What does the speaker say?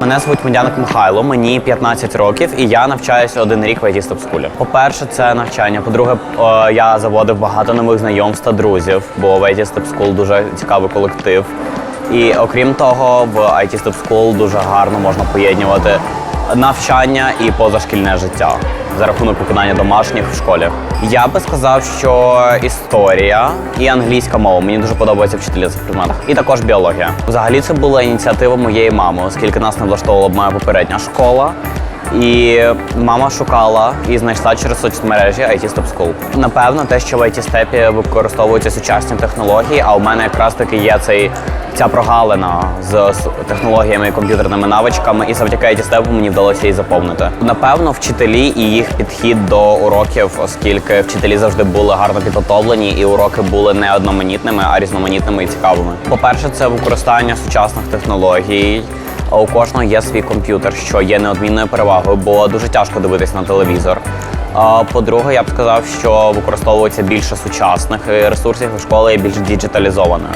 Мене звуть Медяник Михайло, мені 15 років, і я навчаюся один рік в IT Stop School. По-перше, це навчання. По-друге, я заводив багато нових знайомств та друзів, бо в IT Stop School дуже цікавий колектив. І окрім того, в IT Stop School дуже гарно можна поєднувати навчання і позашкільне життя за рахунок виконання домашніх в школі. Я би сказав, що історія і англійська мова мені дуже подобаються вчителі цих предметах, і також біологія. Взагалі це була ініціатива моєї мами, оскільки нас не влаштовувала моя попередня школа. І мама шукала і знайшла через соцмережі IT Stop School. Напевно, те, що в IT степі використовуються сучасні технології, а у мене якраз таки є цей ця прогалина з технологіями і комп'ютерними навичками, і завдяки IT степу мені вдалося її заповнити. Напевно, вчителі і їх підхід до уроків, оскільки вчителі завжди були гарно підготовлені, і уроки були не одноманітними, а різноманітними і цікавими. По-перше, це використання сучасних технологій. У кожного є свій комп'ютер, що є неодмінною перевагою, бо дуже тяжко дивитись на телевізор. По-друге, я б сказав, що використовується більше сучасних ресурсів, і школа є більш діджиталізованою.